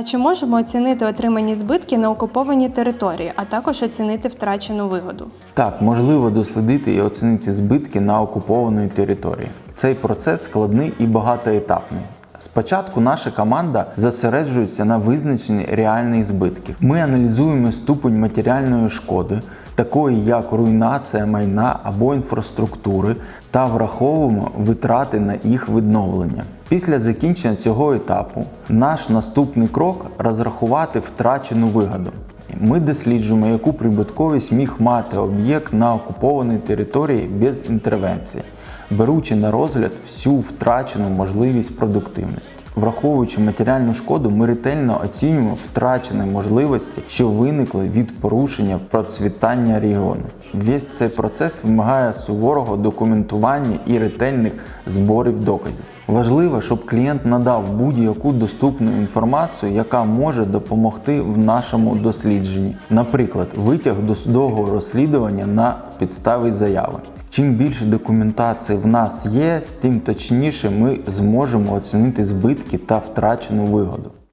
А чи можемо оцінити отримані збитки на окупованій території, а також оцінити втрачену вигоду? Так, можливо дослідити і оцінити збитки на окупованій території. Цей процес складний і багатоетапний. Спочатку наша команда зосереджується на визначенні реальних збитків. Ми аналізуємо ступень матеріальної шкоди, такої як руйнація майна або інфраструктури, та враховуємо витрати на їх відновлення. Після закінчення цього етапу наш наступний крок розрахувати втрачену вигоду. Ми досліджуємо, яку прибутковість міг мати об'єкт на окупованій території без інтервенції, беручи на розгляд всю втрачену можливість продуктивності. Враховуючи матеріальну шкоду, ми ретельно оцінюємо втрачені можливості, що виникли від порушення процвітання регіону. Весь цей процес вимагає суворого документування і ретельних зборів доказів. Важливо, щоб клієнт надав будь-яку доступну інформацію, яка може допомогти в нашому дослідженні. Наприклад, витяг досудового розслідування на підставі заяви. Чим більше документації в нас є, тим точніше ми зможемо оцінити збитки та втрачену вигоду.